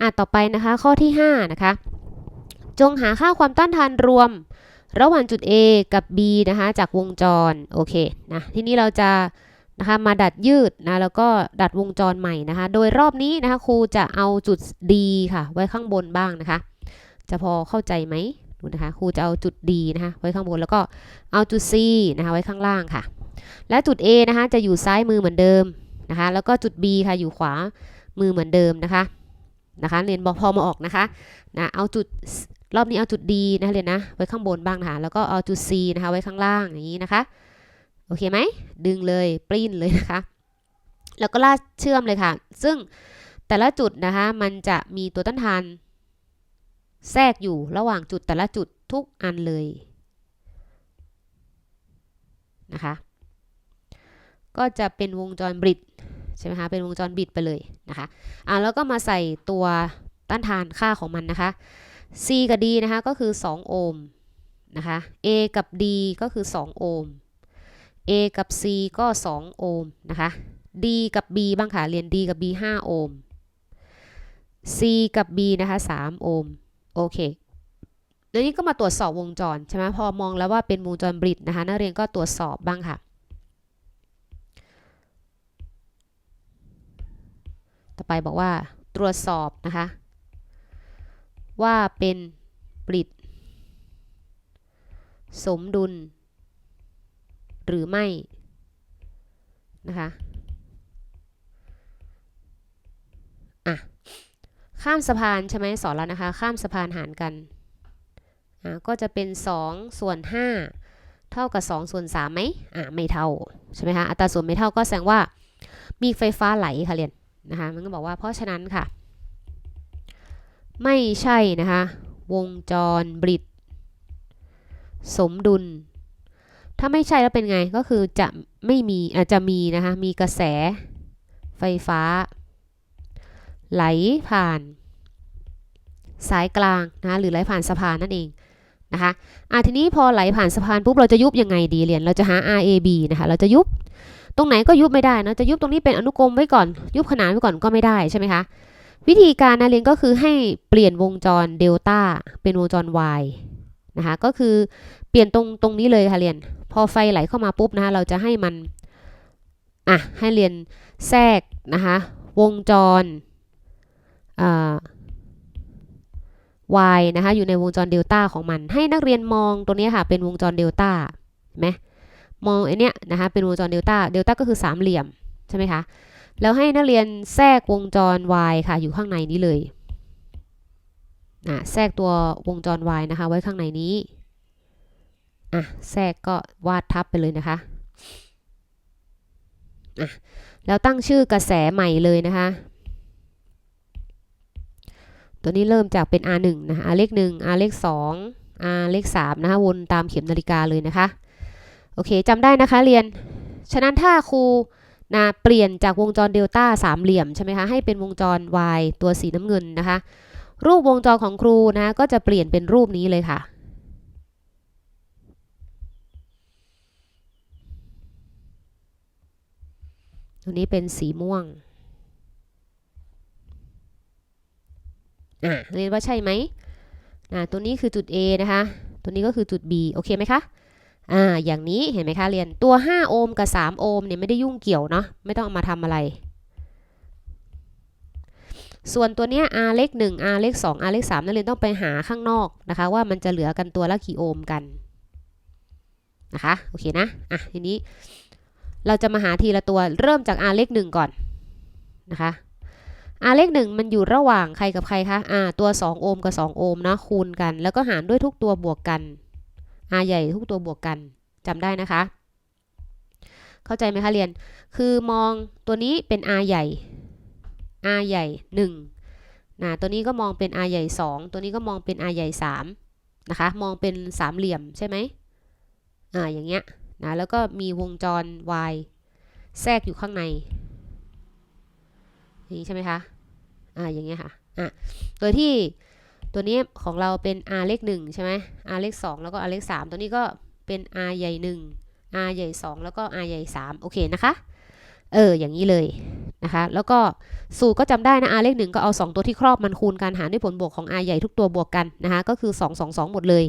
อะต่อไปนะคะข้อที่ 5 นะคะ จงหาค่าความต้านทานรวม ระหว่างจุด A กับ B นะคะ จากวงจร โอเคนะทีนี้เราจะนะคะมาดัดยืดนะแล้วก็ดัดวงจรใหม่นะคะ โดยรอบนี้นะคะครูจะเอาจุด D ค่ะ ไว้ข้างบนบ้างนะคะ จะพอเข้าใจไหมดูนะคะครูจะเอาจุด D นะคะไว้ข้างบนแล้วก็เอาจุด C นะคะไว้ข้างล่างค่ะ และจุด A นะคะจะอยู่ซ้ายมือเหมือนเดิมนะคะ แล้วก็จุด B ค่ะอยู่ขวามือเหมือนเดิมนะคะ นะคะเรียนบอกพอมาออกนะคะนะเอาจุดรอบนี้เอาจุด D นะคะเรียนนะไว้ข้างบนบ้างนะคะแล้วก็เอาจุด C นะคะไว้ข้างล่างอย่างนี้นะคะโอเคไหมดึงเลยปริ้นเลยนะคะ แล้วก็ลากเชื่อมเลยค่ะ ซึ่งแต่ละจุดนะคะมันจะมีตัวต้านทานแทรกอยู่ระหว่างจุดแต่ละจุดทุกอันเลยนะคะ ก็จะเป็นวงจรบริด ใช่ไหมคะ เป็นวงจรบิดไปเลยนะคะ อ่าแล้วก็มาใส่ตัวต้านทานค่าของมันนะคะ C กับ D นะคะ ก็คือ 2 โอห์มนะคะ A กับ D ก็คือ 2 โอห์ม A กับ C ก็ 2 โอห์มนะคะ D กับ B บ้างค่ะ เรียน D กับ B 5 โอห์ม C กับ B นะคะ 3 โอห์ม โอเคแล้วนี้ก็มาตรวจสอบวงจรใช่ไหมพอมองแล้วว่าเป็นวงจรบิดนะคะ นักเรียนก็ตรวจสอบบ้างค่ะ ต่อไปบอกว่าตรวจสอบนะคะ ว่าเป็นบริดสมดุล หรือไม่นะคะอะข้ามสะพานใช่ไหมสอนแล้วนะคะ ข้ามสะพานหารกันอะก็จะเป็น 2 ส่วน 5 เท่ากับ 2 ส่วน3ไหมอะไม่เท่า ใช่ไหมคะอัตราส่วนไม่เท่าก็แสดงว่ามีไฟฟ้าไหลค่ะเรียน นะคะมันก็บอกว่าเพราะฉะนั้นค่ะ ไม่ใช่นะคะวงจรบริดสมดุล ถ้าไม่ใช่แล้วเป็นไงก็คือจะไม่มีอาจจะมีนะคะมีกระแสไฟฟ้า ไหลผ่าน สายกลางนะะหรือไหลผ่านสะพานนั่นเองนะคะอะทีนี้พอไหลผ่านสะพานปุ๊บเราจะยุบยังไงดีเรียนเราจะหา RAB นะคะเราจะยุบ ตรงไหนก็ยุบไม่ได้นะจะยุบตรงนี้เป็นอนุกรมไว้ก่อน ยุบขนานไว้ก่อนก็ไม่ได้ใช่ไหมคะวิธีการนะเรียนก็คือให้เปลี่ยนวงจรเดลต้าเป็นวงจร Y นะคะก็คือเปลี่ยนตรงตรงนี้เลยค่ะเรียน พอไฟไหลเข้ามาปุ๊บนะคะเราจะให้มันอะให้เรียนแทรกนะคะวงจร y นะคะอยู่ในวงจรเดลต้าของมัน ให้นักเรียนมองตรงนี้ค่ะเป็นวงจรเดลต้าเห็นไหม มองไอเนี้ยนะคะเป็นวงจรเดลต้าเดลต้าก็คือสามเหลี่ยมใช่ไหมคะแล้วให้นักเรียนแทรกวงจร y ค่ะอยู่ข้างในนี้เลยอะแทรกตัววงจร y นะคะ ไว้ข้างในนี้อะแทรกก็วาดทับไปเลยนะคะอะแล้วตั้งชื่อกระแสใหม่เลยนะคะ ตัวนี้เริ่มจากเป็น R1 นะคะ R เลข1 R เลข2 R เลข3นะคะ วนตามเข็มนาฬิกาเลยนะคะ โอเคจำได้นะคะเรียน ฉะนั้นถ้าครูนะเปลี่ยนจากวงจรเดลต้าสามเหลี่ยมใช่ไหมคะให้เป็นวงจร Y ตัวสีน้ำเงินนะคะ รูปวงจรของครูนะก็จะเปลี่ยนเป็นรูปนี้เลยค่ะตัวนี้เป็นสีม่วงอ่าเรียนว่าใช่ไหมอ่าตัวนี้คือจุด A นะคะ ตัวนี้ก็คือจุด B โอเคไหมคะ อ่าอย่างนี้เห็นไหมคะเรียนตัว 5 โอห์มกับ 3 โอห์มเนี่ยไม่ได้ยุ่งเกี่ยวเนาะไม่ต้องเอามาทำอะไร ส่วนตัวเนี้ย R เลข1 R เลข2 R เลข3นักเรียนต้องไปหาข้างนอกนะคะ ว่ามันจะเหลือกันตัวละกี่โอห์มกันนะคะโอเคนะอะทีนี้เราจะมาหาทีละตัวเริ่มจาก R เลข1ก่อนนะคะ R เลขหนึ่งมันอยู่ระหว่างใครกับใครคะอ่าตัว 2 โอห์มกับ 2 โอห์มนะคูณกัน แล้วก็หารด้วยทุกตัวบวกกัน R ใหญ่ทุกตัวบวกกันจำได้นะคะ เข้าใจไหมคะเรียน คือมองตัวนี้เป็น R ใหญ่ R ใหญ่1นะตัวนี้ก็มองเป็น R ใหญ่ 2 ตัวนี้ก็มองเป็น R ใหญ่3นะคะ มองเป็นสามเหลี่ยมใช่ไหมอ่าอย่างเงี้ยนะแล้วก็มีวงจร Y แทรกอยู่ข้างในนี่ใช่ไหมคะอ่าอย่างเงี้ยค่ะอะโดยที่ ตัวนี้ของเราเป็น r เลข1ใช่ไหม r เลข2แล้วก็ r เลข3ตัวนี้ก็เป็น r ใหญ่ 1 r ใหญ่ 2 แล้วก็ r ใหญ่ 3 โอเคนะคะ เออ อย่างนี้เลยนะคะ แล้วก็สูตรก็จำได้นะ r เลขหนึ่งก็เอา 2 ตัวที่ครอบมันคูณกันหารด้วยผลบวกของ r ใหญ่ทุกตัวบวกกันนะคะ ก็คือ 2 2 2 หมดเลย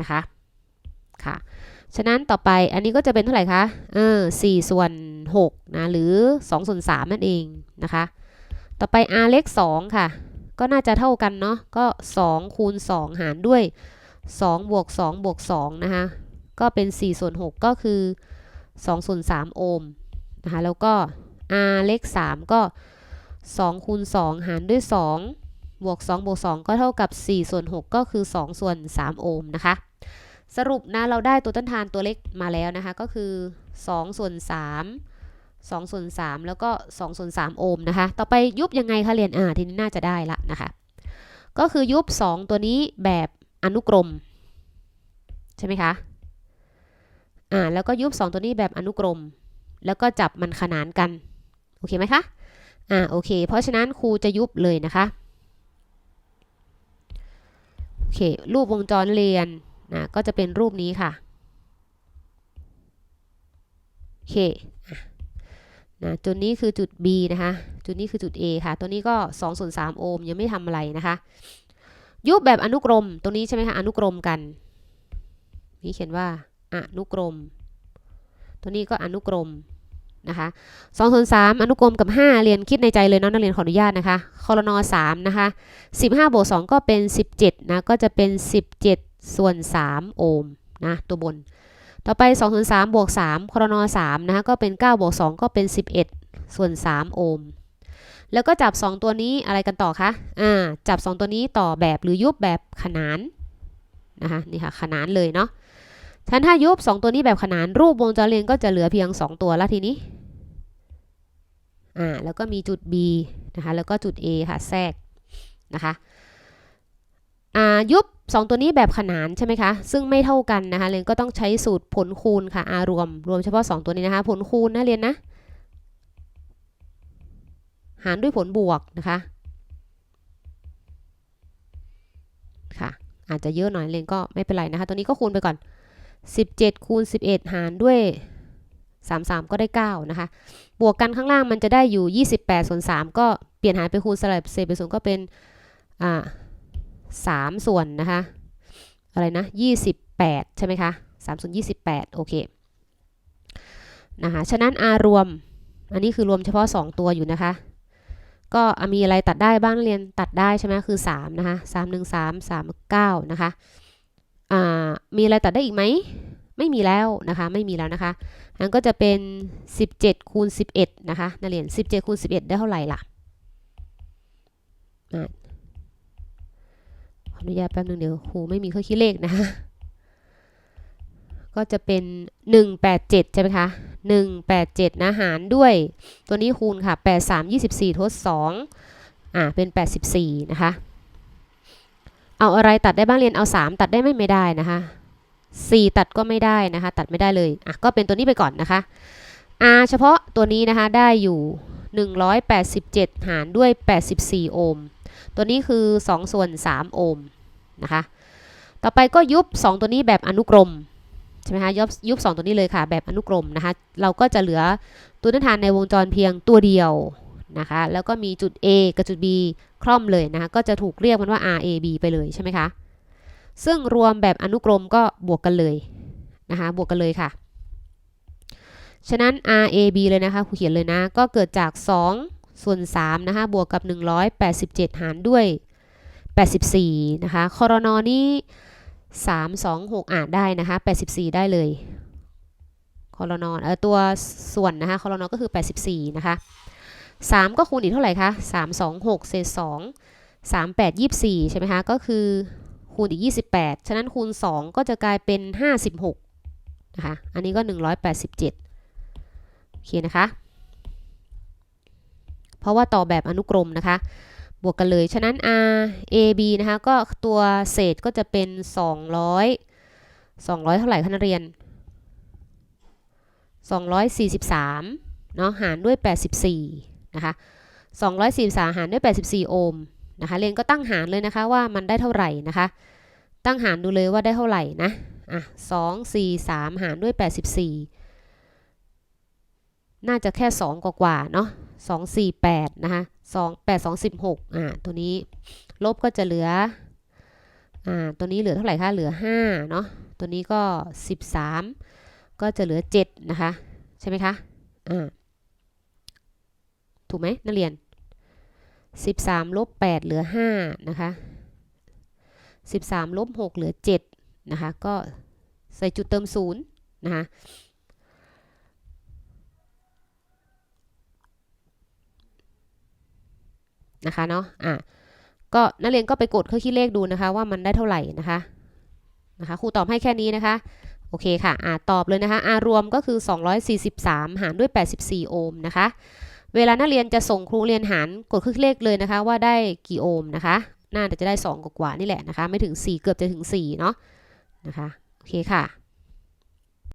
นะคะ ค่ะ ฉะนั้นต่อไปอันนี้ก็จะเป็นเท่าไหร่คะ เออ4ส่วน6นะ หรือ2ส่วน3นั่นเองนะคะ ต่อไป r เลข2ค่ะ ก็น่าจะเท่ากันเนาะก็ 2 คูณ 2 หารด้วย 2 บวก 2 บวก 2 นะคะ ก็เป็น4ส่วน6ก็คือ2ส่วน3โอห์มนะคะแล้วก็ r เลข 3 ก็ 2 คูณ 2 หารด้วย 2 บวก 2 บวก 2 ก็เท่ากับ 4 ส่วน 6 ก็คือ 2 ส่วน 3 โอห์มนะคะ สรุปนะเราได้ตัวต้นทานตัวเล็กมาแล้วนะคะ ก็คือ 2 ส่วน 3 2ส่วน3แล้วก็2ส่วน3โอห์มนะคะ ต่อไปยุบยังไงคะเรียนอ่าทีนี้น่าจะได้ละนะคะ ก็คือยุบ 2 ตัวนี้แบบอนุกรม ใช่ไหมคะอ่าแล้วก็ยุบ 2 ตัวนี้แบบอนุกรม แล้วก็จับมันขนานกัน โอเคไหมคะอ่าโอเค เพราะฉะนั้นครูจะยุบเลยนะคะโอเค รูปวงจรเรียนนะก็จะเป็นรูปนี้ค่ะโอเค นะจุดนี้คือจุด B นะคะ จุดนี้คือจุด A ค่ะ ตัวนี้ก็2ส่วน3โอห์มยังไม่ทำอะไรนะคะ ยุบแบบอนุกรม ตรงนี้ใช่ไหมคะ อนุกรมกัน นี่เขียนว่าอนุกรม ตัวนี้ก็อนุกรมนะคะ2ส่วน3อนุกรมกับ 5 เรียนคิดในใจเลยเนาะนักเรียนขออนุญาตนะคะคอรนอ3นะคะ15บวก2ก็เป็น 17นะก็จะเป็น 17 ส่วน 3 โอห์มนะตัวบน ต่อไป2ส่วน3บวก3คอรนอ3นะคะก็เป็น 9 บวก 2 ก็เป็น 11 ส่วน 3 โอห์มแล้วก็จับ 2 ตัวนี้อะไรกันต่อคะอ่าจับ 2 ตัวนี้ต่อแบบหรือยุบแบบขนานนะคะนี่ค่ะขนานเลยเนาะฉันถ้ายุบ 2 ตัวนี้แบบขนานรูปวงจรเรียนก็จะเหลือเพียง 2 ตัวแล้วทีนี้อ่าแล้วก็มีจุด B นะคะแล้วก็จุด A ค่ะแทรกนะคะอ่ายุบ 2 ตัวนี้แบบขนานใช่ไหมคะ ซึ่งไม่เท่ากันนะคะเรียนก็ต้องใช้สูตรผลคูณค่ะ R รวม รวมเฉพาะ 2 ตัวนี้นะคะ ผลคูณนะเรียนนะ หารด้วยผลบวกนะคะ ค่ะ อาจจะเยอะหน่อยเรียนก็ไม่เป็นไรนะคะ ตัวนี้ก็คูณไปก่อน 17 คูณ 11 หารด้วย33 ก็ได้ 9 นะคะ บวกกันข้างล่างมันจะได้อยู่ 28ส่วน3ก็เปลี่ยนหารไปคูณสลับเศษไปส่วนก็เป็นอ่า 3 ส่วนนะคะ อะไรนะ 28 ใช่ไหมคะ3ส่วน28 โอเค นะคะ ฉะนั้น r รวม อันนี้คือรวมเฉพาะ 2 ตัวอยู่นะคะ ก็มีอะไรตัดได้บ้างเรียนตัดได้ใช่ไหมคือ 3 นะคะ 3 1 3 3 9 นะคะ อ่า มีอะไรตัดได้อีกไหม ไม่มีแล้วนะคะ ไม่มีแล้วนะคะนั้นก็จะเป็น 17คูณ11 นะคะนักเรียน 17คูณ11 ได้เท่าไหร่ล่ะ นุญาตแป๊บนึงเดี๋ยวครูไม่มีเครื่องคิดเลขนะคะก็จะเป็น 187 ใช่ไหมคะ 187 นะหารด้วย ตัวนี้คูณค่ะ 83 24 ทด 2 อ่า เป็น 84 นะคะ เอาอะไรตัดได้บ้างเรียนเอา 3 ตัดได้ไม่ไม่ได้นะคะ 4 ตัดก็ไม่ได้นะคะ ตัดไม่ได้เลย อะ ก็เป็นตัวนี้ไปก่อนนะคะ R เฉพาะตัวนี้นะคะได้อยู่ 187 หารด้วย 84 โอห์มตัวนี้คือ 2 ส่วน 3 โอห์ม นะคะ ต่อไปก็ยุบ 2 ตัวนี้แบบอนุกรมใช่ไหมคะยุบยุบ 2 ตัวนี้เลยค่ะ แบบอนุกรมนะคะ เราก็จะเหลือตัวต้นทานในวงจรเพียงตัวเดียวนะคะ แล้วก็มีจุด A กับจุด B คล่อมเลยนะคะ ก็จะถูกเรียกมันว่า RAB ไปเลยใช่ไหมคะ ซึ่งรวมแบบอนุกรมก็บวกกันเลยนะคะ บวกกันเลยค่ะ ฉะนั้น RAB เลยนะคะครูเขียนเลยนะ ก็เกิดจาก 2 ส่วน3นะคะ บวกกับ 187 หารด้วย 84 นะคะคอรนอนี่3 2 6 อ่านได้นะคะ 84 ได้เลยคอรนอเออตัวส่วนนะคะคอรนอก็คือ 84 นะคะ 3 ก็คูณอีกเท่าไหร่คะ3 2 6 เศษ 2 3 8 24 ใช่ไหมคะ ก็คือคูณอีก 28 ฉะนั้นคูณ 2 ก็จะกลายเป็น 56 นะคะ อันนี้ก็ 187 โอเคนะคะ เพราะว่าต่อแบบอนุกรมนะคะ บวกกันเลย ฉะนั้น r a b นะคะ ก็ตัวเศษก็จะเป็น 200 200 เท่าไหร่คะนักเรียน 243 เนาะ หารด้วย 84 นะคะ 243 หารด้วย 84 โอห์ม นะคะ เรียนก็ตั้งหารเลยนะคะว่ามันได้เท่าไหร่นะคะ ตั้งหารดูเลยว่าได้เท่าไหร่นะ อะ 2 4 3 หารด้วย 84 น่าจะแค่ 2 กว่าๆเนาะ 2 4 8 นะคะ2 8 2 16อ่าตัวนี้ลบก็จะเหลืออ่าตัวนี้เหลือเท่าไหร่คะ เหลือ5เนาะตัวนี้ก็ 13 ก็จะเหลือ 7 นะคะ ใช่ไหมคะอ่าถูกไหมนักเรียน 13ลบ8เหลือ5นะคะ 13ลบ6เหลือ7นะคะ ก็ใส่จุดเติมศูนย์นะคะ นะคะเนาะอะก็นักเรียนก็ไปกดเครื่องคิดเลขดูนะคะ ว่ามันได้เท่าไหร่นะคะนะคะครูตอบให้แค่นี้นะคะโอเคค่ะอ่าตอบเลยนะคะอารวมก็คือ 243 หารด้วย 84 โอห์มนะคะ เวลานักเรียนจะส่งครูเรียนหารกดเครื่องคิดเลขเลยนะคะ ว่าได้กี่โอห์มนะคะ น่าจะได้ 2 กว่านี่แหละนะคะ ไม่ถึง 4 เกือบจะถึง 4 เนาะนะคะโอเคค่ะ